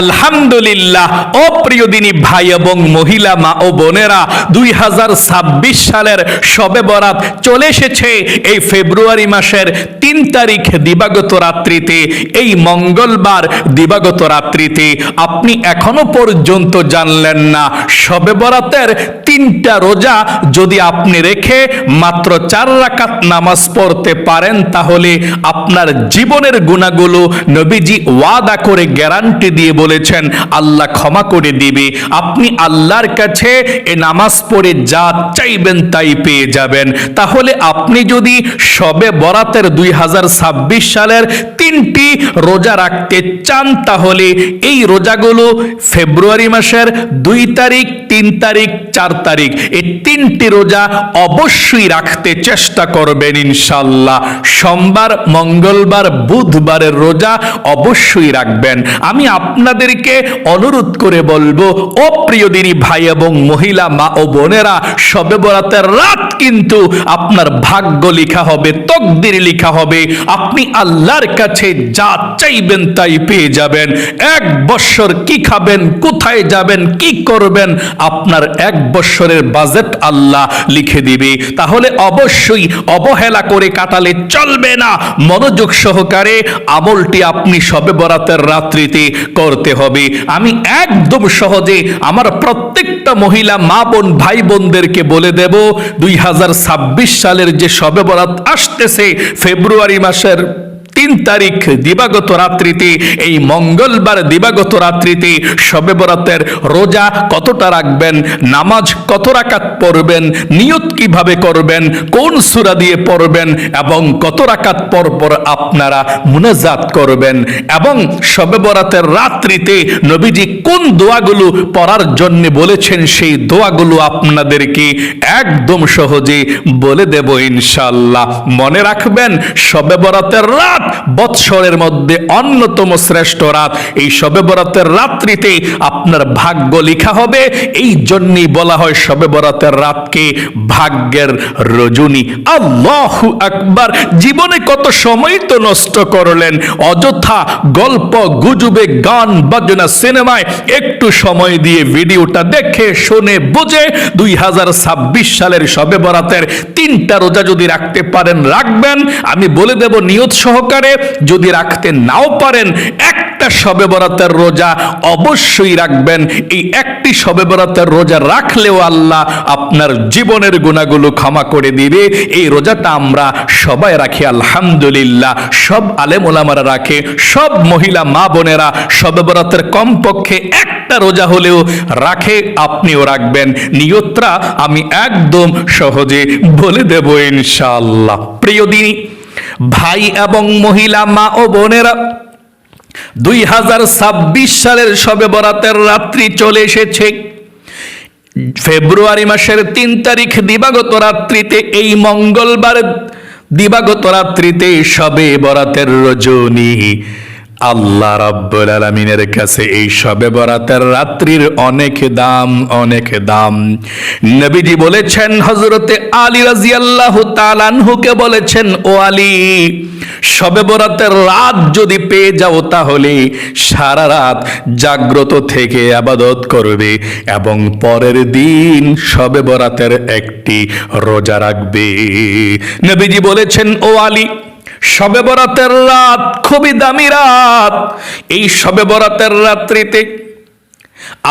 আলহামদুলিল্লাহ, ও প্রিয় দিনী ভাই এবং মহিলা, মা ও বোনেরা দুই হাজার ছাব্বিশ সালের সবে বরাত চলে এসেছে। এই ফেব্রুয়ারি মাসের তিন তারিখ দিবাগত রাত্রিতে, এই মঙ্গলবার দিবাগত রাত্রিতে আপনি এখনও পর্যন্ত জানলেন না। সবে বরাতের তিনটা রোজা যদি আপনি রেখে মাত্র চার রাকাত নামাজ পড়তে পারেন, তাহলে আপনার জীবনের গুণাগুলো নবীজি ওয়াদা করে গ্যারান্টি দিয়ে বলেছেন, আল্লাহ ক্ষমা করে দিবে। আপনি আল্লাহর কাছে এ নামাজ পড়ে যা চাইবেন তাই পেয়ে যাবেন। তাহলে আপনি যদি সবে বরাতের দুই হাজার ছাব্বিশ সালের তিনটি রোজা রাখতে চান, তাহলে এই রোজাগুলো ফেব্রুয়ারি মাসের দুই তারিখ, তিন তারিখ, চার তারিখ, এই তিনটি রোজা অবশ্যই রাখতে চেষ্টা করবেন ইনশাল্লাহ সোমবার, মঙ্গলবার, বুধবারের রোজা অবশ্যই রাখবেন। আমি আপনাদেরকে অনুরোধ করে বলব, ও প্রিয় দিনী ভাই এবং মহিলা, মা ও বোনেরা, সবে বরাতের রাত কিন্তু আপনার ভাগ্য লেখা হবে, তকদির লেখা হবে। আপনি আল্লাহর কাছে যা চাইবেন তাই পেয়ে যাবেন। এক বৎসর কি খাবেন, কোথায় যাবেন, কি করবেন, আপনার এক বৎসরের বাজেট আল্লাহ লিখে দিবে। তাহলে অবশ্যই অবহেলা করে কাটালে চলবে না। মনোযোগ সহকারে আমলটি আপনি সবে বরাতের রাত্রিতে করতে হবে। আমি একদম সহজে আমার প্রত্যেকটা মহিলা মা বোন, ভাই বোনদেরকে বলে দেব, দুই হাজার ছাব্বিশ সালের যে সবে বরাত আসতেছে, ফেব্রুয়ারি মাসের তিন তারিখ দিবাগত রাত্রিতে, এই মঙ্গলবার দিবাগত রাত্রিতে শবে বরাতের রোজা কতটা রাখবেন, নামাজ কত রাকাত পড়বেন, নিয়ত কীভাবে করবেন, কোন সূরা দিয়ে পড়বেন এবং কত রাকাত পর পর আপনারা মুনাজাত করবেন এবং শবে বরাতের রাত্রিতে নবীজি কোন দোয়াগুলো পড়ার জন্য বলেছেন সেই দোয়াগুলো আপনাদেরকে একদম সহজে বলে দেব ইনশাল্লাহ মনে রাখবেন শবে বরাতের রাত বৎসরের মধ্যে অন্যতম শ্রেষ্ঠ রাত। এই শবে বরাতের রাত্রিতে আপনার ভাগ্য লেখা হবে। এই জন্যই বলা হয় শবে বরাতের রাতকে ভাগ্যের রজনী। আল্লাহু আকবার। জীবনে কত সময় তো নষ্ট করলেন। অযথা গল্প, গুজবে, গান, বাজনা, সিনেমায় একটু সময় দিয়ে ভিডিওটা দেখে, শুনে, বুঝে দুই হাজার ছাব্বিশ সালের শবে বরাতের তিনটা রোজা যদি রাখতে পারেন, রাখবেন। আমি বলে দেব নিয়ত সহকারে যদি রাখতে নাও পারেন, একটা শবে বরাতের রোজা অবশ্যই রাখবেন। এই একটি শবে বরাতের রোজা রাখলেও আল্লাহ আপনার জীবনের গুণাগুলো ক্ষমা করে দিবে। এই রোজাটা আমরা সবাই রাখি, আলহামদুলিল্লাহ। সব আলেম ওলামারা রাখে, সব মহিলা মা বোনেরা শবে বরাতের কমপক্ষে একটা রোজা হলেও রাখে, আপনিও রাখবেন। নিয়ত্রা আমি একদম সহজে বলে দেব ইনশাআল্লাহ। প্রিয় দিনী ভাই এবং মহিলা মা ও বোনেরা, দুই হাজার ছাব্বিশ সালের সবে বরাতের রাত্রি চলে এসেছে। ফেব্রুয়ারি মাসের তিন তারিখ দিবাগত রাত্রিতে, এই মঙ্গলবার দিবাগত রাত্রিতে সবে বরাতের রজনী আল্লাহ রাব্বুল আলামিনের কাছে এই সবে বরাতের রাত্রির অনেক দাম অনেক দাম। নবীজি বলেছেন, হযরতে আলী রাদিয়াল্লাহু তাআলা আনহুকে বলেছেন, ও আলী সবে বরাতের রাত যদি পেয়ে যাও তাহলে সারা রাত জাগ্রত থেকে আবাদত করবে এবং পরের দিন সবে বরাতের একটি রোজা রাখবে। নবীজি বলেছেন, ও আলী শবে বরাতের রাত খুবই দামি রাত। এই সবে বরাতের রাত্রিতে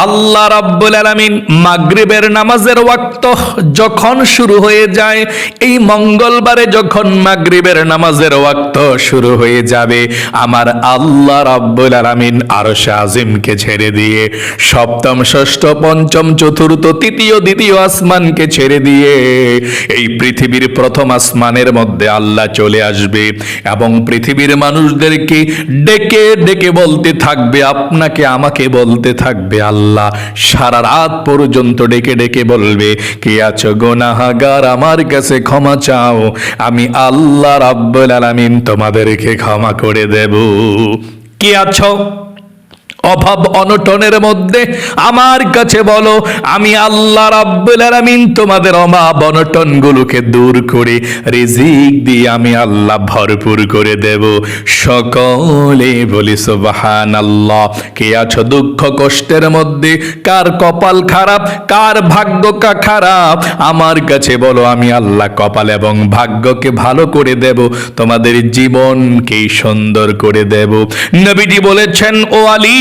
আল্লাহ রাব্বুল আলামিন মাগরিবের নামাজের ওয়াক্ত যখন শুরু হয়ে যায়, এই মঙ্গলবারে যখন মাগরিবের নামাজের ওয়াক্ত শুরু হয়ে যাবে, আমার আল্লাহ রাব্বুল আলামিন আরশে আজিমকে ছেড়ে দিয়ে, সপ্তম, ষষ্ঠ, পঞ্চম, চতুর্থ, তৃতীয়, দ্বিতীয় আসমানকে ছেড়ে দিয়ে, এই পৃথিবীর প্রথম আসমানের মধ্যে আল্লাহ চলে আসবে এবং পৃথিবীর মানুষদেরকে ডেকে ডেকে বলতে থাকবে, আপনাকে আমাকে বলতে থাকবে আল্লাহ। সারা রাত পর্যন্ত ডেকে ডেকে বলবে, কে আছো গোনাহাগার? আমার কাছে ক্ষমা চাও। আমি আল্লাহ রাব্বুল আলামিন তোমাদেরকে ক্ষমা করে দেব। কে আছো? অভাব অনটনের মধ্যে আমার কাছে বলো, আমি আল্লাহ রাব্বুল আলামিন তোমাদের অভাব অনটন গুলোকে দূর করে রিজিক দিয়ে আমি আল্লাহ ভরপুর করে দেব। সকলে বলি সুবহান আল্লাহ কে আছো দুঃখ কষ্টের মধ্যে? কার কপাল খারাপ? কার ভাগ্য কা খারাপ? আমার কাছে বলো, আমি আল্লাহ কপাল এবং ভাগ্যকে ভালো করে দেব, তোমাদের জীবনকেই সুন্দর করে দেব। নবীজি বলেছেন, ও আলী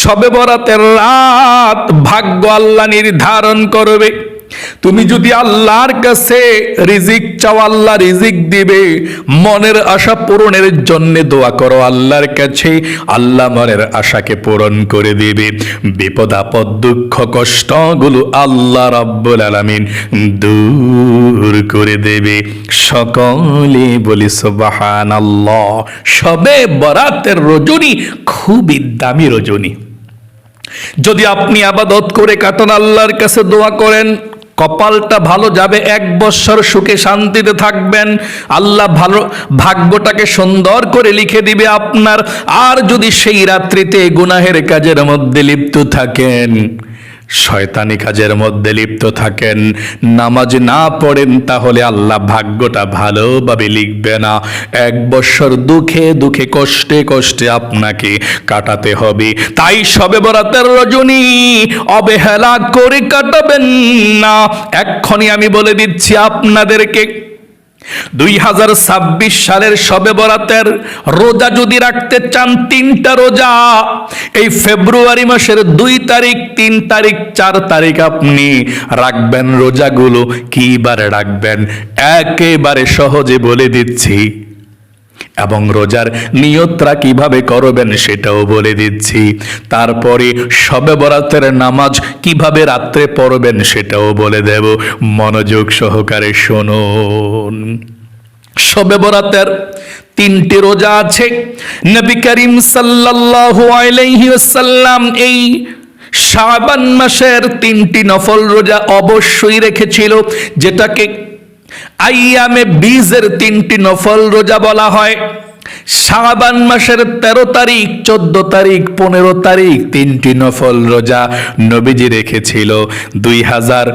সবে বরাতের রাত ভাগ্য আল্লাহ নির্ধারণ করবে। তুমি যদি আল্লাহর কাছে রিজিক চাও, আল্লাহ রিজিক দিবে। মনের আশা পূরণের জন্য দোয়া করো, আল্লাহর কাছে আল্লাহ মনের আশাকে পূরণ করে দিবে। বিপদ, আপদ, দুঃখ, কষ্টগুলো আল্লাহ রাব্বুল আলামিন দূর করে দেবে। সকলে বলি, সুবহানাল্লাহ। সবে বরাতের রজনী, খুবই দামি রজনী। যদি আপনি আবাদত করে কাটান, আল্লাহর কাছে দোয়া করেন কপালটা ভালো যাবে, এক বৎসর সুখে শান্তিতে থাকবেন। আল্লাহ ভালো, ভাগ্যটাকে সুন্দর করে লিখে দিবে আপনার। আর যদি সেই রাত্রিতে গুনাহের কাজের মধ্যে লিপ্ত থাকেন শয়তানি কাজের মধ্যে লিপ্ত থাকেন। নামাজ না পড়েন তাহলে আল্লাহ ভাগ্যটা ভালোভাবে লিখবে না। এক বছর দুঃখে দুঃখে কষ্টে কষ্টে আপনাকে কাটাতে হবে। তাই সবে বরাতের রজনী অবহেলা করে কাটাবেন না। এক্ষণি আমি বলে দিচ্ছি আপনাদেরকে দুই হাজার ছাব্বিশ সালের সবে বরাতের রোজা যদি রাখতে চান, তিনটা রোজা। এই ফেব্রুয়ারি মাসের দুই তারিখ, তিন তারিখ, চার তারিখ আপনি রাখবেন রোজাগুলো। কি বারে রাখবেন? একেবারে সহজে বলে দিচ্ছি। এবং রোজার নিয়তরা কীভাবে করবেন সেটাও বলে দিচ্ছি। তারপরে সবে বরাতের নামাজ কীভাবে রাত্রে পড়বেন সেটাও বলে দেব। মনোযোগ সহকারে শুনুন। সবে বরাতের তিনটি রোজা আছে। নবী করিম সাল্লাল্লাহু আলাইহি ওয়াসাল্লাম এই শাবান মাসের তিনটি নফল রোজা অবশ্যই রেখেছিল, যেটাকে আইয়ামে বীজের তিনটি নফল রোজা বলা হয়। শাবান মাসের তেরো তারিখ, চোদ্দ তারিখ, পনেরো তারিখ তিনটি নফল রোজা নবীজি রেখেছিল। দুই হাজার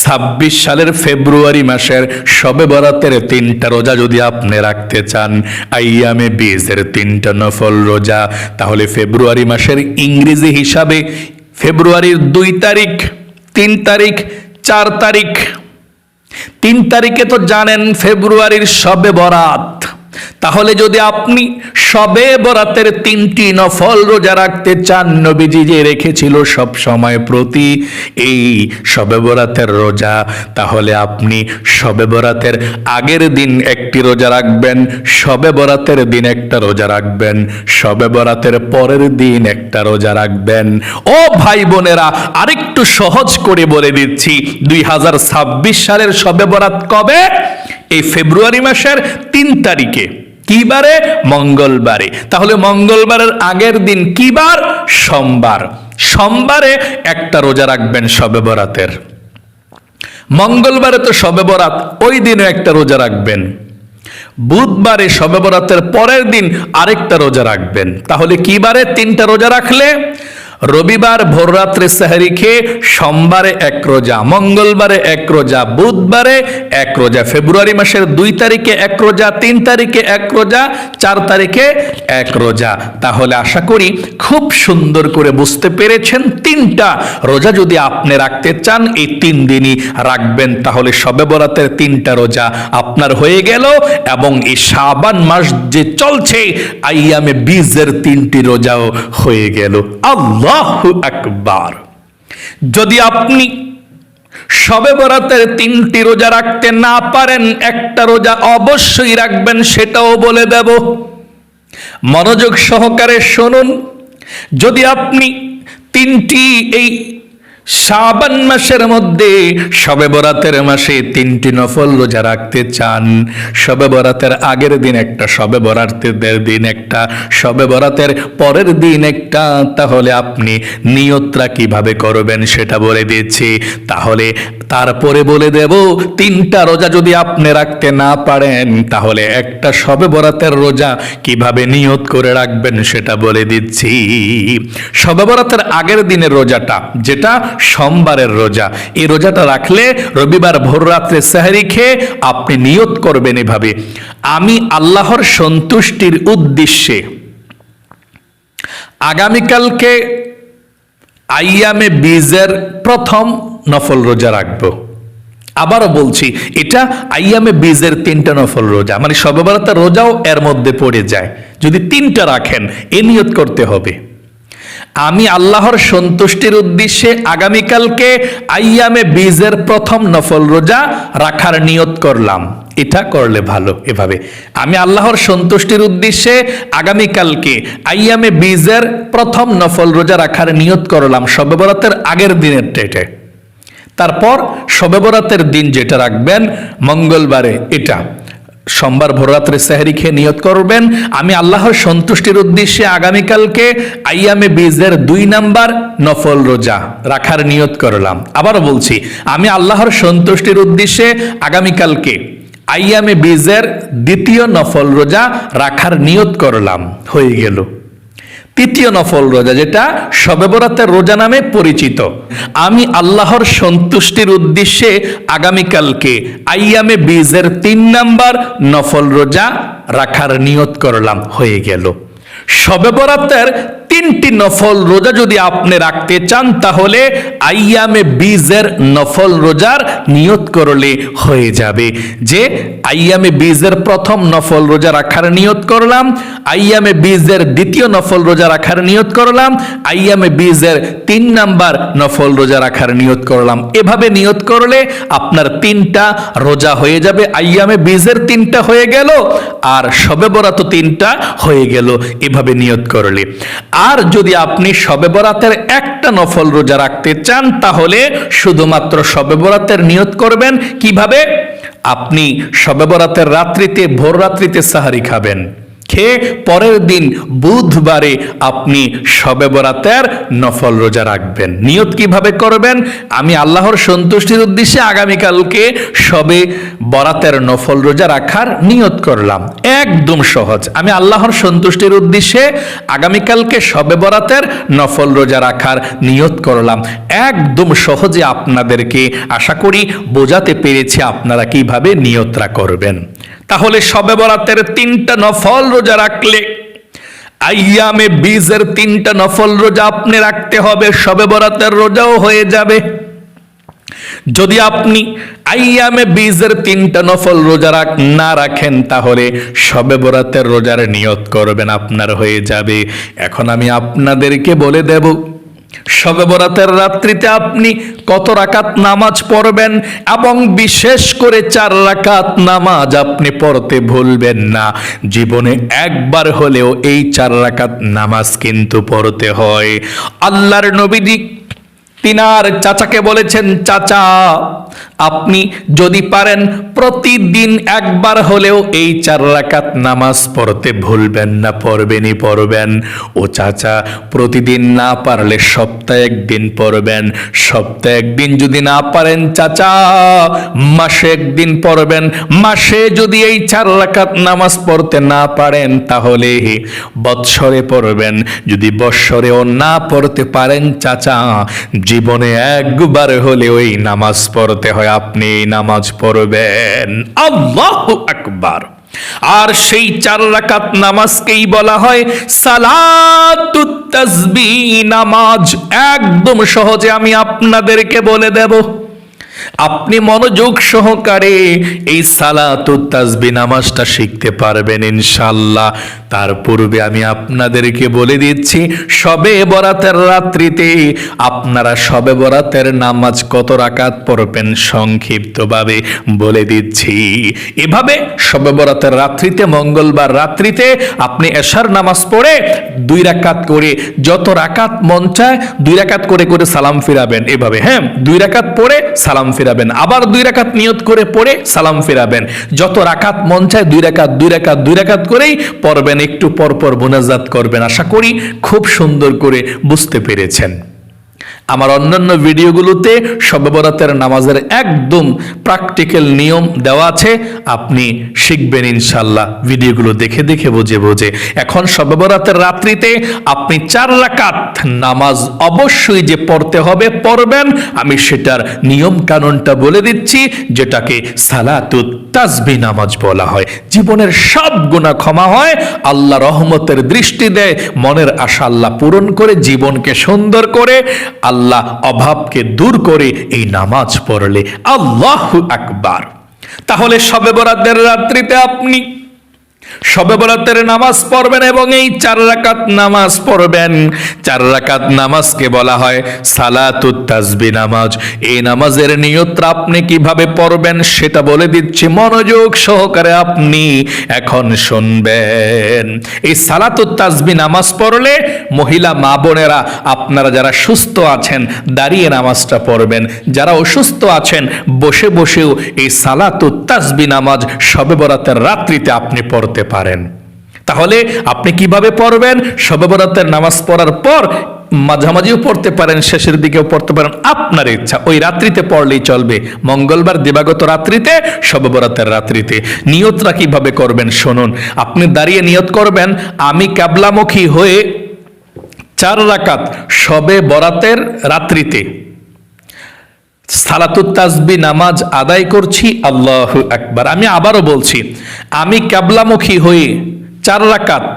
ছাব্বিশ সালের ফেব্রুয়ারি মাসের সবে বরাতের তিনটা রোজা যদি আপনি রাখতে চান, আইয়ামে বীজের তিনটা নফল রোজা, তাহলে ফেব্রুয়ারি মাসের ইংরেজি হিসাবে ফেব্রুয়ারির দুই তারিখ, তিন তারিখ, চার তারিখ তিন তারিখে তো জানেন ফেব্রুয়ারির সবে বরাত। তাহলে যদি আপনি সবে বরাতের তিনটি নফল রোজা রাখতে চান, নবীজি যে রেখেছিল সব সময় প্রতি এই সবে বরাতের রোজা, তাহলে আপনি সবে বরাতের আগের দিন একটি রোজা রাখবেন, সবে বরাতের দিন একটা রোজা রাখবেন, সবে বরাতের পরের দিন একটা রোজা রাখবেন। ও ভাই বোনেরা, আরেকটু সহজ করে বলে দিচ্ছি, দুই হাজার ছাব্বিশ সালের সবে বরাত কবে? এই ফেব্রুয়ারি মাসের তিন তারিখে। কি বারে? মঙ্গলবারে। তাহলে মঙ্গলবারের আগের দিন কি বার? সোমবার। সোমবারে একটা রোজা রাখবেন সবে বরাতের। মঙ্গলবারে তো সবে বরাত, ওই দিনও একটা রোজা রাখবেন। বুধবারে সবে বরাতের পরের দিন আরেকটা রোজা রাখবেন। তাহলে কি বারে? তিনটা রোজা রাখলে? রবিবার ভোররাত্রে সাহারি খেয়ে সোমবারে এক রোজা, মঙ্গলবারে এক রোজা, বুধবারে এক রোজা, ফেব্রুয়ারি মাসের দুই তারিখে এক রোজা, তিন তারিখে এক রোজা, চার তারিখে এক রোজা। তাহলে আশা করি খুব সুন্দর করে বুঝতে পেরেছেন তিনটা রোজা যদি আপনি রাখতে চান, এই তিন দিনই রাখবেন। তাহলে সবে বরাতের তিনটা রোজা আপনার হয়ে গেল এবং এই শাবান মাস যে চলছে, আইয়ামে বীজের তিনটি রোজাও হয়ে গেল। আল্লাহ আকবার। যদি আপনি সবে বরাতের তিনটি রোজা রাখতে না পারেন, একটা রোজা অবশ্যই রাখবেন, সেটাও বলে দেব। মনোযোগ সহকারে শুনুন। যদি আপনি তিনটি এই শাবান মাসের মধ্যে শবে বরাতের মাসে তিনটি নফল রোজা রাখতে চান। শবে বরাতের আগের দিন একটা শবে বরাতের দিন একটা শবে বরাতের পরের দিন একটা। তাহলে আপনি নিয়তরা কীভাবে করবেন সেটা বলে দিচ্ছি। তাহলে তারপরে বলে দেব, তিনটা রোজা যদি আপনি রাখতে না পারেন, তাহলে একটা শবে বরাতের রোজা কীভাবে নিয়ত করে রাখবেন সেটা বলে দিচ্ছি। শবে বরাতের আগের দিনের রোজাটা, যেটা সোমবারের রোজা। এই রোজাটা রাখলে রবিবার ভোর রাত্রে সাহারি খেয়ে আপনি নিয়ত করবেন এভাবে। আমি আল্লাহর সন্তুষ্টির উদ্দেশ্যে আগামীকালকে আইয়ামে বীজের প্রথম নফল রোজা রাখব। আবারও বলছি, এটা আইয়ামে বীজের তিনটা নফল রোজা। মানে সর্বভারতের রোজাও এর মধ্যে পড়ে যায়। যদি তিনটা রাখেন, এ নিয়ত করতে হবে। আমি আল্লাহর সন্তুষ্টির উদ্দেশ্যে আগামীকালকে আইয়ামে বীজের প্রথম নফল রোজা রাখার নিয়ত করলাম। এটা করলে ভালো এভাবে। আমি আল্লাহর সন্তুষ্টির উদ্দেশ্যে আগামীকালকে আইয়ামে বীজের প্রথম নফল রোজা রাখার নিয়ত করলাম সবে বরাতের আগের দিনের ডেটে। তারপর শবে বরাতের দিন যেটা রাখবেন, মঙ্গলবারে এটা। সোমবার ভোররাত্রে সেহরি খেয়ে নিয়ত করবেন। আমি আল্লাহর সন্তুষ্টির উদ্দেশ্যে আগামীকালকে আইয়ামে বীজের দুই নাম্বার নফল রোজা রাখার নিয়ত করলাম। আবারও বলছি, আমি আল্লাহর সন্তুষ্টির উদ্দেশ্যে আগামীকালকে আইয়ামে বীজের দ্বিতীয় নফল রোজা রাখার নিয়ত করলাম। হয়ে গেল। তৃতীয় নফল রোজা, যেটা শবে বরাতের রোজা নামে পরিচিত। আমি আল্লাহর সন্তুষ্টির উদ্দেশ্যে আগামীকালকে আইয়ামে বীজের তিন নাম্বার নফল রোজা রাখার নিয়ত করলাম, হয়ে গেল। শবে বরাতের তিনটি নফল রোজা যদি আপনি রাখতে চান, তাহলে আইয়ামে বীজের নফল রোজার নিয়ত করলে হয়ে যাবে। যে আইয়ামে বীজের প্রথম নফল রোজা রাখার নিয়ত করলাম, আইয়ামে বীজের দ্বিতীয় নফল রোজা রাখার নিয়ত করলাম, আইয়ামে বীজের তিন নাম্বার নফল রোজা রাখার নিয়ত করলাম। এভাবে নিয়ত করলে আপনার তিনটা রোজা হয়ে যাবে। আইয়ামে বীজের তিনটা হয়ে গেল, আর শবে বরাত তিনটা হয়ে গেল। এভাবে নিয়ত করলে। আর যদি আপনি শবে বরাতের একটা নফল রোজা রাখতে চান, তাহলে শুধুমাত্র শবে বরাতের নিয়ত করবেন। কীভাবে? আপনি শবে বরাতের রাত্রিতে, ভোর রাত্রিতে সাহারি খাবেন। খেয়ে পরের দিন বুধবারে আপনি শবে বরাতের নফল রোজা রাখবেন। নিয়ত কীভাবে করবেন? আমি আল্লাহর সন্তুষ্টির উদ্দেশ্যে আগামীকালকে শবে বরাতের নফল রোজা রাখার নিয়ত করলাম। একদম সহজ। আমি আল্লাহর সন্তুষ্টির উদ্দেশ্যে আগামীকালকে শবে বরাতের নফল রোজা রাখার নিয়ত করলাম। একদম সহজে আপনাদেরকে আশা করি বোঝাতে পেরেছি আপনারা কীভাবে নিয়তরা করবেন। তাহলে শবে বরাতের তিনটা নফল রোজা রাখলে, আইয়ামে বীজের তিনটা নফল রোজা আপনি রাখতে হবে শবে বরাতের রোজাও হয়ে যাবে। যদি আপনি আইয়ামে বীজের তিনটা নফল রোজা রাখ না রাখেন, তাহলে শবে বরাতের রোজার নিয়ত করবেন, আপনার হয়ে যাবে। এখন আমি আপনাদেরকে বলে দেব শবে বরাতের রাত্রিতে আপনি কত রাকাত নামাজ পড়বেন এবং বিশেষ করে চার রাকাত নামাজ আপনি পড়তে ভুলবেন না। জীবনে একবার হলেও এই চার রাকাত নামাজ কিন্তু পড়তে হয়। আল্লাহর নবীদিক তিনার চাচাকে বলেছেন, চাচা আপনি যদি পারেন, প্রতিদিন একবার হলেও এই চার রাকাত নামাজ পড়তে ভুলবেন না, পড়বেনই পড়বেন। ও চাচা, প্রতিদিন না পারলে সপ্তাহে একদিন পড়বেন। সপ্তাহে একদিন যদি না পারেন, চাচা, মাসে একদিন পড়বেন। মাসে যদি এই চার রাকাত নামাজ পড়তে না পারেন, তাহলে বৎসরে পড়বেন। যদি বৎসরেও না পড়তে পারেন, চাচা, জীবনে একবার হলেও এই নামাজ পড়তে হয়। আপনি নামাজ পড়বেন। আল্লাহ আকবার। আর সেই চার রাকাত নামাজকেই বলা হয় সালাতুত নামাজ। একদম সহজে আমি আপনাদেরকে বলে দেব। আপনি মনোযোগ সহকারে এই সালাতুত তাসবি নামাজটা শিখতে পারবেন ইনশাল্লাহ তার পূর্বে আমি আপনাদেরকে বলে দিচ্ছি সবে বরাতের রাত্রিতে আপনারা সবে বরাতের নামাজ কত রাকাত পড়বেন সংক্ষিপ্তভাবে বলে দিচ্ছি। এভাবে সবে বরাতের রাত্রিতে, মঙ্গলবার রাত্রিতে আপনি এশার নামাজ পড়ে দুই রাকাত করে যত রাকাত মন চায়, দুই রাকাত করে করে সালাম ফিরাবেন। এভাবে হ্যাঁ দুই রাকাত পড়ে সালাম ফিরাবেন। আবার দুই রাকাত নিয়ত করে পড়ে সালাম ফেরাবেন। যত রাখাত মন চায় দুই রাকাত দুই রাকাত দুই রাকাত করেই পড়বেন। একটু পরপর বোনাজাত করবেন। আশা করি খুব সুন্দর করে বুঝতে পেরেছেন। আমার অন্যান্য ভিডিওগুলোতে শবে বরাতের নামাজের একদম প্র্যাকটিক্যাল নিয়ম দেওয়া আছে, আপনি শিখবেন ইনশাল্লাহ ভিডিওগুলো দেখে দেখে বুঝে বুঝে। এখন শবে বরাতের রাত্রিতে আপনি চার রাকাত নামাজ অবশ্যই যে পড়তে হবে, পড়বেন। আমি সেটার নিয়ম কানুনটা বলে দিচ্ছি, যেটাকে সালাতুত তাসবি নামাজ বলা হয়। জীবনের সব গুণা ক্ষমা হয়, আল্লাহ রহমতের দৃষ্টি দেয়, মনের আশা আল্লাহ পূরণ করে, জীবনকে সুন্দর করে, আল্লাহ অভাবকে দূর করে এই নামাজ পড়লে আল্লাহ একবার তাহলে সবে বরাতের রাত্রিতে আপনি সবে বরাতের নামাজ পড়বেন এবং এই চার রাকাত নামাজ পড়বেন। চার রাকাত নামাজকে বলা হয় সালাতুত তাসবি নামাজ। এই নামাজের নিয়তটা আপনি কীভাবে পড়বেন সেটা বলে দিচ্ছি। মনোযোগ সহকারে আপনি এখন শুনবেন। এই সালাতুত তাসবি নামাজ পড়লে মহিলা, মা বোনেরা, আপনারা যারা সুস্থ আছেন, দাঁড়িয়ে নামাজটা পড়বেন। যারা অসুস্থ আছেন, বসে বসেও এই সালাতুত তাসবি নামাজ সবে বরাতের রাত্রিতে আপনি পড়তে পারেন। তাহলে আপনি কীভাবে পড়বেন? সবে বরাতের নামাজ পড়ার পর মাঝামাঝিও পড়তে পারেন, শেষের দিকেও পড়তে পারেন। আপনার ইচ্ছা, ওই রাত্রিতে পড়লেই চলবে। মঙ্গলবার, দিবাগত রাত্রিতে সবে বরাতের রাত্রিতে। নিয়তরা কীভাবে করবেন শুনুন। আপনি দাঁড়িয়ে নিয়ত করবেন, আমি ক্যাবলামুখী হয়ে চার রাকাত সবে বরাতের রাত্রিতে সালাতুত তাসবি নামাজ আদায় করছি, আল্লাহ একবার আমি আবারও বলছি, আমি ক্যাবলামুখী হয়ে চার রাকাত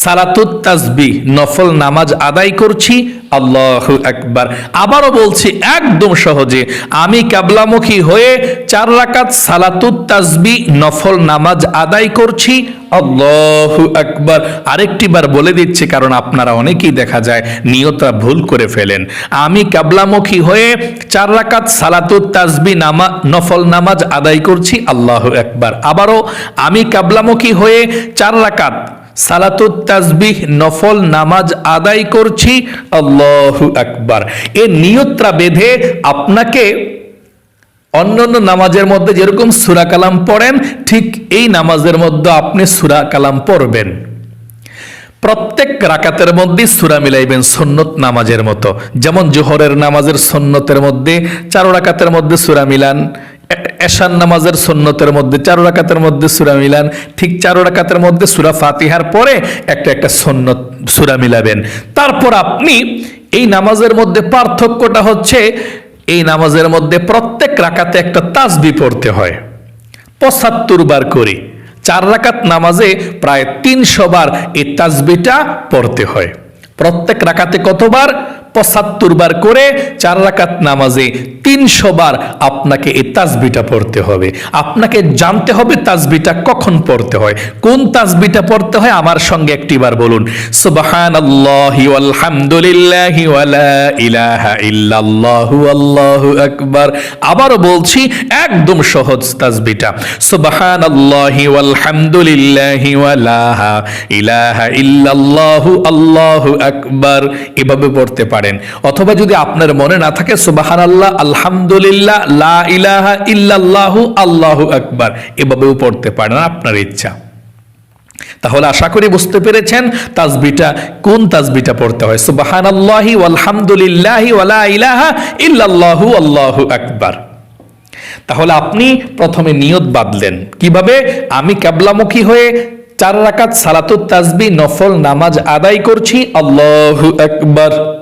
সালাতুত তাসবি, নফল নামাজ আদায় করছি, আল্লাহ একবার আবারও বলছি একদম সহজে, আমি ক্যাবলামুখী হয়ে চার রাকাত সালাতুত তাসবি, নফল নামাজ আদায় করছি, আল্লাহ একবার আরেকটি বার বলে দিচ্ছে, কারণ আপনারা অনেকেই দেখা যায় নিয়তরা ভুল করে ফেলেন। আমি ক্যাবলামুখী হয়ে চার রাকাত সালাতুত তাসবি নামা, নফল নামাজ আদায় করছি, আল্লাহ একবার আবারও, আমি ক্যাবলামুখী হয়ে চার রাকাত সালাতুত তাসবিহ নফল নামাজ আদায় করছি। আল্লাহু আকবার। এ নিয়ত্রা বেঁধে আপনাকে অন্যান্য নামাজের মধ্যে যেরকম সুরা কালাম পড়েন, ঠিক এই নামাজের মধ্যে আপনি সুরা কালাম পড়বেন। প্রত্যেক রাকাতের মধ্যে সুরা মিলাইবেন সন্নত নামাজের মতো। যেমন জোহরের নামাজের সন্নতের মধ্যে চারো রাকাতের মধ্যে সুরা মিলান এশান নামাজের সন্নতের মধ্যে, চারো রাকাতের মধ্যে সুরা মিলান। ঠিক চারো রাকাতের মধ্যে সুরা ফাতিহার পরে একটা একটা সন্নত সুরা মিলাবেন। তারপর আপনি এই নামাজের মধ্যে পার্থক্যটা হচ্ছে, এই নামাজের মধ্যে প্রত্যেক রাকাতে একটা তাসবি পড়তে হয়। পঁচাত্তর বার করে। চার রাকাত নামাজে প্রায় তিনশো বার এই তাসবিটা পড়তে হয়। প্রত্যেক রাকাতে কতবার? পঁচাত্তর বার করে চার রাকাত নামাজে তিনশো বার আপনাকে এই তাসবিটা পড়তে হবে। আপনাকে জানতে হবে তাসবিটা কখন পড়তে হয়। কোন তাসবিটা পড়তে হয়? আমার সঙ্গে একটিবার বলুন। সুবাহান আকবার। আবারও বলছি, একদম সহজ তাজবিটা। সুবাহান আল্লাহি ইলাহা ইল্লাল্লাহু আল্লাহু আকবার। এভাবে পড়তে পারেন। অথবা যদি আপনার মনে না থাকে সুবাহান আল্লাহ আলহামদুলিল্লাহ, লা ইলাহা ইল্লাল্লাহু, আল্লাহু আকবার, এভাবেও পড়তে পারেন আপনার ইচ্ছা। তাহলে আশা করি বুঝতে পেরেছেন তাসবিটা কোন তাসবিটা পড়তে হয়। সুবহানাল্লাহি ওয়ালহামদুলিল্লাহি ওয়ালা ইলাহা ইল্লাল্লাহু, আল্লাহু আকবার। তাহলে আপনি প্রথমে নিয়ত বাঁধলেন। কীভাবে? আমি ক্যাবলামুখী হয়ে চার রাকাত সালাতুত তাজবি, নফল নামাজ আদায় করছি, আল্লাহু আকবার।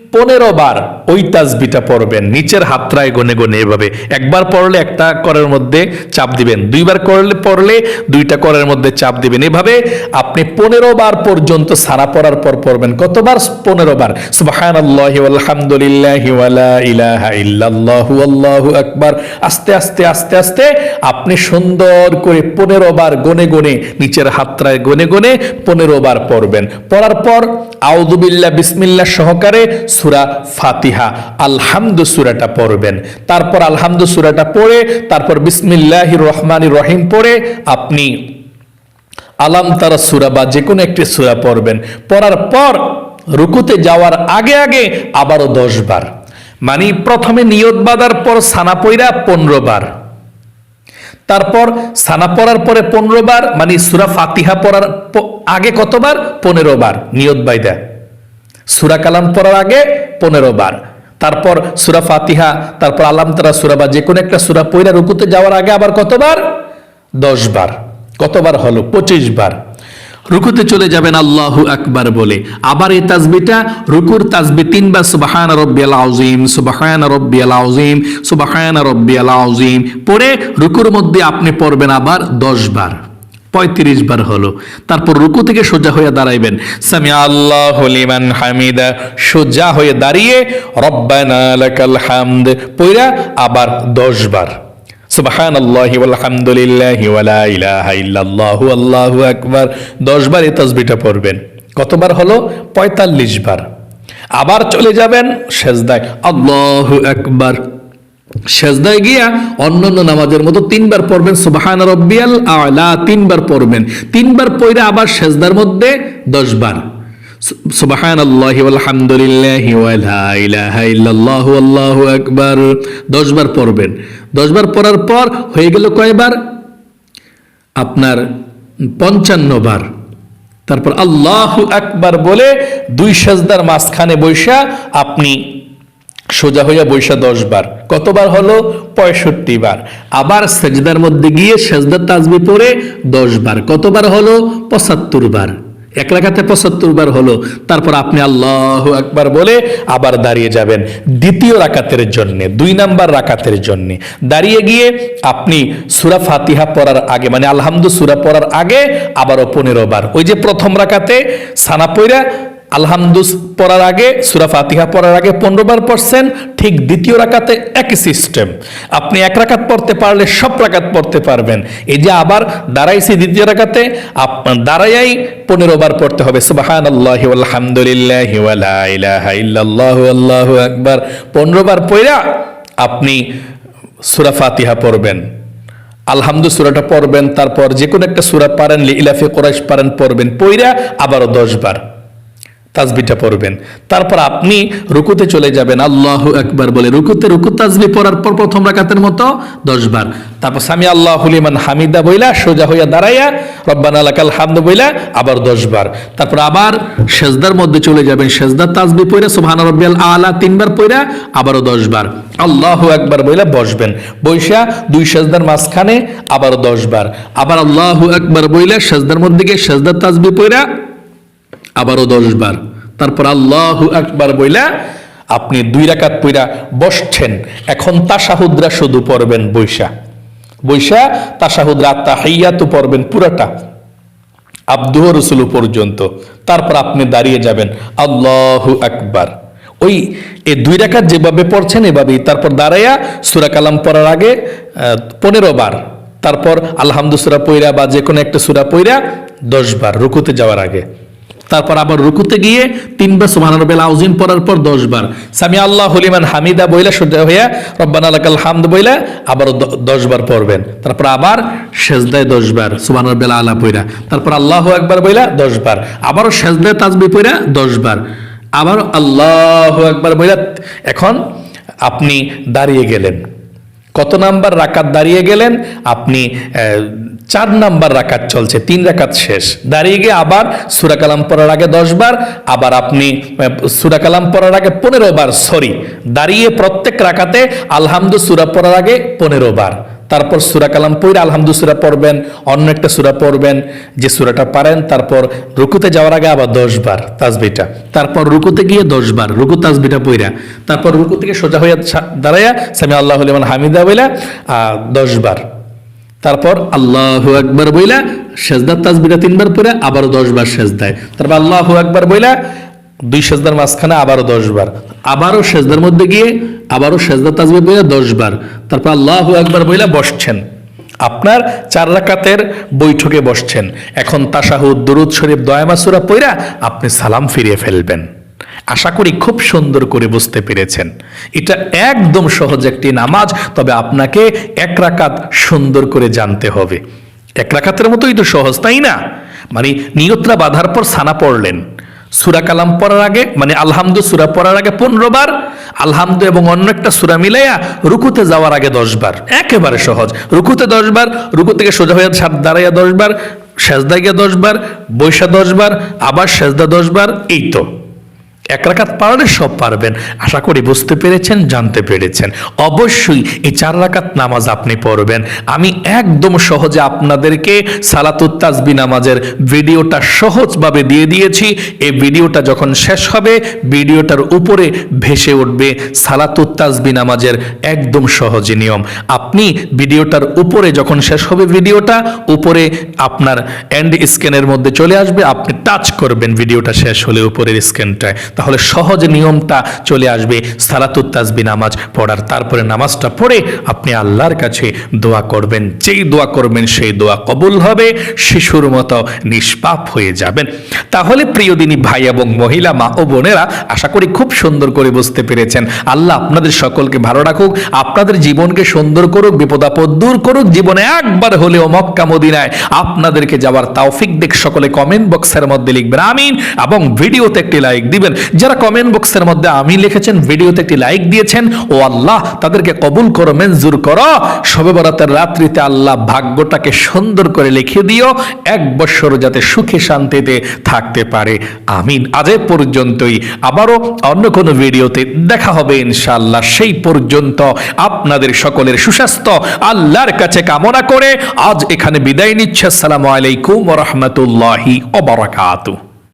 পনেরো বার ওই তাজবিটা পড়বেন, নিচের হাতরায় গনে গনে এভাবে। একবার পড়লে একটা করের মধ্যে চাপ দিবেন, দুইবার করলে পড়লে দুইটা করের মধ্যে চাপ দিবেন। এভাবে আপনি পনেরো বার পর্যন্ত সারা পড়ার পর পড়বেন। কতবার? পনেরো বার। সুবাহান আকবার। আস্তে আস্তে আস্তে আস্তে আপনি সুন্দর করে পনেরো বার গনে গনে নিচের হাতরায় গনে গনে পনেরো বার পড়বেন। পড়ার পর আউদুবিল্লা বিসমিল্লাহ সহকারে সুরা ফাতিহা। আলহামদু সুরাটা পড়বেন। তারপর আলহামদু সুরাটা পড়ে, তারপর বিসমিল্লাহ রহমান রহিম পড়ে আপনি আলাম তারা সুরা বা যে কোনো একটি সুরা পড়বেন। পড়ার পর রুকুতে যাওয়ার আগে আগে আবারও দশ বার। মানে প্রথমে নিয়ত বাঁধার পর সানা পইরা পনেরো বার। তারপর সানা পড়ার পরে পনেরো বার মানে সুরা ফাতিহা পড়ার আগে কতবার? পনেরো বার নিয়ত বাইদা সুরা কালাম পড়ার আগে পনেরো বার। তারপর সুরা ফাতিহা, তারপর আলাম তারা সুরা বা যে কোনো একটা সুরা পইরা রুকুতে যাওয়ার আগে আবার কতবার? দশ বার। কতবার হলো? পঁচিশ বার। রুকুতে চলে যাবেন আল্লাহু আকবার বলে। আবার এই তাজবিটা, রুকুর তাজবি তিনবার, সুবাহান রব্বিয়াল আউজিম সুবাহান রব্বিয়াল আউজিম সুবাহান রব্বিয়াল আউজিম পরে রুকুর মধ্যে আপনি পড়বেন আবার দশ বার। পঁয়ত্রিশ বার হলো। তারপর রুকু থেকে সোজা হয়ে দাঁড়াইবেন। সামি আল্লাহ লিমান হামিদা, সোজা হয়ে দাঁড়িয়ে রব্বানা লাকাল হামদ পইরা আবার দশ বার। সুবহান আল্লাহি আলহামদুলিল্লাহি ওয়ালা ইলাহা ইল্লাল্লাহু, আল্লাহু আকবার। দশ বার এই তাসবিহটা পড়বেন। কতবার হলো? পঁয়তাল্লিশ বার। আবার চলে যাবেন সেজদায়। আল্লাহু আকবার। সেজদায় গিয়া অন্যান্য নামাজের মতো তিনবার পড়বেন, সুবাহান রব্বিয়াল আলা, তিনবার পড়বেন। তিনবার পড়ে আবার সেজদার মধ্যে দশ বার সুবাহান আল্লাহ আলহামদুলিল্লাহ ওয়ালা ইলাহা ইল্লাল্লাহু আল্লাহু আকবার। দশ বার পড়বেন। দশ বার পড়ার পর হয়ে গেল কয়বার? আপনার পঞ্চান্ন বার তারপর আল্লাহ আকবার বলে দুই সেজদার মাঝখানে বৈশা আপনি সোজা হইয়া বৈশা দশ বার। কতবার হলো? পঁয়ষট্টি বার। আবার সেজদার মধ্যে গিয়ে সেজদার তাজবি পরে দশ বার। কতবার হলো? পঁচাত্তর বার। এক রাখাতে পঁচাত্তর বার হলো। তারপর আপনি আল্লাহ একবার বলে আবার দাঁড়িয়ে যাবেন দ্বিতীয় রাকাতের জন্যে, দুই নাম্বার রাকাতের জন্যে। দাঁড়িয়ে গিয়ে আপনি সুরা ফাতিহা পড়ার আগে মানে আলহামদু সুরা পড়ার আগে আবারও পনেরো বার। ওই যে প্রথম রাকাতে সানা পইরা আলহামদুস পড়ার আগে, সুরা ফাতিহা পড়ার আগে পনেরো বার পড়ছেন, ঠিক দ্বিতীয় রাকাতে একই সিস্টেম আপনি এক রাকাত পড়তে পারলে সব রাকাত পড়তে পারবেন। এই যে আবার দাঁড়াইছি দ্বিতীয় রাকাতে দাঁড়াইয়াই পনেরো বার পড়তে হবে। সুবাহান আল্লাহ আলহামদুলিল্লাহ ইলাহা ইল্লাল্লাহু পনেরো বার পড়া আপনি সুরা ফাতিহা পড়বেন। আলহামদু সুরাটা পড়বেন, তারপর যে কোনো একটা সুরা পারেন ইলাফে কোরাইশ পারেন, পড়বেন। পইরা আবারও দশ বার তাজবিটা পড়বেন। তারপর আপনি রুকুতে চলে যাবেন, আল্লাহ একবার বলে রুকুতে, রুকু তাজবি পড়ার পর প্রথম রাকাতের মতো দশ বার। তারপর সামি আল্লাহ লিমান হামিদা বইলা, সোজা হইয়া দাঁড়াইয়া রব্বান আলাকাল হামদ বইলা, আবার দশ বার। তারপর আবার সেজদার মধ্যে চলে যাবেন, সেজদার তাজবি পইরা সুবহান রব্বিয়াল আলা তিনবার পইরা আবারও দশ বার। আল্লাহ একবার বইলা বসবেন। বৈশা দুই সেজদার মাঝখানে আবার দশ বার। আবার আল্লাহ একবার বইলা সেজদার মধ্যে গিয়ে সেজদার তাজবি পইরা আবারও দশ বার। তারপর আল্লাহ আকবার বইলা, আপনি দুই রাকাত পইরা বসছেন। এখন তাসাহুদরা শুধু পড়বেন বৈশা। বৈশা তাসাহুদরা তাহাইয়াতু পড়বেন পুরাটা। আব্দুহ রসুল পর্যন্ত। তারপর আপনি দাঁড়িয়ে যাবেন আল্লাহ আকবার। ওই এই দুই রাকাত যেভাবে পড়ছেন এভাবেই। তারপর দাঁড়াইয়া সুরা কালাম পড়ার আগে পনেরো বার। তারপর আলহামদু সুরা পইরা বা যে কোনো একটা সুরা পইরা দশ বার রুকুতে যাওয়ার আগে। তারপর আবার রুকুতে গিয়ে তিনবার সুবহান রাব্বিল আউজিম পড়ার পর দশ বার সামি আল্লাহ হলিমান হামিদা বইলা সোজা হইয়া রব্বানা লাকাল হামদ বইলা আবার দশ বার পড়বেন। তারপর আবার সেজদায় দশ বার সুবহান রাব্বিল আলা পইরা। তারপর আল্লাহ একবার বইলা দশ বার আবারও সেজদায় তাজবি পইরা দশ বার আবার আল্লাহ একবার বইলা, এখন আপনি দাঁড়িয়ে গেলেন। কত নাম্বার রাকাত দাঁড়িয়ে গেলেন? আপনি চার নাম্বার রাকাত চলছে, তিন রাকাত শেষ। দাঁড়িয়ে গিয়ে আবার সুরাকালাম পড়ার আগে দশ বার, আবার আপনি সুরাকালাম সুরা কালাম পড়ার আগে পনেরো বার, সরি, দাঁড়িয়ে প্রত্যেক রাকাতে আলহামদু সুরা পড়ার আগে পনেরো বার। তারপর সুরা কালাম পড়ে আলহামদু সুরা পড়বেন, অন্য একটা সুরা পড়বেন, যে সুরাটা পারেন, তারপর রুকুতে যাওয়ার আগে আবার দশ বার তাজবিটা তারপর রুকুতে গিয়ে দশ বার রুকু তাজবিটা পইরা, তারপর রুকু থেকে সোজা হইয়া দাঁড়াইয়া সামি আল্লাহ লিমান হামিদা বইলা দশ বার। তারপর আল্লাহু আকবার বইলা সেজদার তাজবিটা তিনবার পরে আবারও দশ বার সেজদায়। তারপর আল্লাহু আকবার বইলা দুই সেজদার মাঝখানে আবারও দশ বার। আবারও সেজদার মধ্যে গিয়ে আবারও সেজদার তাজবির বইলা দশ বার। তারপর আল্লাহু আকবার বইলা বসছেন। আপনার চার রাকাতের বৈঠকে বসছেন। এখন তাসাহুদ দুরুদ শরীফ দয়ামাসুরা পইরা আপনি সালাম ফিরিয়ে ফেলবেন। আশা করি খুব সুন্দর করে বুঝতে পেরেছেন। এটা একদম সহজ একটি নামাজ, তবে আপনাকে এক রাকাত সুন্দর করে জানতে হবে। এক রাকাতের মতোই তো সহজ, তাই না? মানে নিয়তরা বাঁধার পর সানা পড়লেন। সুরা কালাম পড়ার আগে মানে আলহামদু সুরা পড়ার আগে পনেরো বার আলহামদু এবং অন্য একটা সুরা মিলাইয়া রুকুতে যাওয়ার আগে দশ বার। একেবারে সহজ। রুকুতে দশ বার, রুকু থেকে সোজা হয়ে সাত দাঁড়াইয়া দশ বার সেজদা গিয়া দশ বার, বৈশা দশ বার, আবার সেজদা দশ বার, এই তো। এক রাকাত পারলে সব পারবেন। আশা করি বুঝতে পেরেছেন, জানতে পেরেছেন। অবশ্যই এই চার রাকাত নামাজ আপনি পড়বেন। আমি একদম সহজে আপনাদেরকে সালাতুত তাজবি নামাজের ভিডিওটা সহজভাবে দিয়ে দিয়েছি। এই ভিডিওটা যখন শেষ হবে, ভিডিওটার উপরে ভেসে উঠবে সালাতুত তাজবি নামাজের একদম সহজ নিয়ম। আপনি ভিডিওটার উপরে যখন শেষ হবে ভিডিওটা, উপরে আপনার এন্ড স্ক্যানের মধ্যে চলে আসবে। আপনি টাচ করবেন, ভিডিওটা শেষ হলে উপরের স্ক্যানটায় তাহলে সহজ নিয়মটা চলে আসবে, সালাতুত তাজবি নামাজ পড়ার। তারপরে নামাজটা পড়ে আপনি আল্লাহর কাছে দোয়া করবেন। যেই দোয়া করবেন, সেই দোয়া কবুল হবে, শিশুর মতো নিষ্পাপ হয়ে যাবেন। তাহলে প্রিয় দিনী ভাই এবং মহিলা, মা ও বোনেরা, আশা করি খুব সুন্দর করে বুঝতে পেরেছেন। আল্লাহ আপনাদের সকলকে ভালো রাখুক, আপনাদের জীবনকে সুন্দর করুক, বিপদাপদ দূর করুক, জীবনে একবার হলেও মক্কা, মদিনায় আপনাদেরকে যাওয়ার তাওফিক দেখ সকলে কমেন্ট বক্সের মধ্যে লিখবেন, আমিন। এবং ভিডিওতে একটি লাইক দিবেন যারা কমেন্ট বক্সের মধ্যে আমি লিখেছেন ভিডিওতে একটি লাইক দিয়েছেন, ও আল্লাহ, তাদেরকে কবুল করো, মঞ্জুর করো। শবে বরাতের রাত্রিতে আল্লাহ ভাগ্যটাকে সুন্দর করে লিখে দিও। এক বছর যাতে সুখে শান্তিতে থাকতে পারে। আমিন। আজ পর্যন্তই। আবারও অন্য কোনো ভিডিওতে দেখা হবে ইনশাআল্লাহ। সেই পর্যন্ত আপনাদের সকলের সুস্বাস্থ্য, আল্লাহর কাছে কামনা করে আজ এখানে বিদায় নিচ্ছে। আসসালামু আলাইকুম রাহমাতুল্লাহি ওয়া বারাকাতুহু।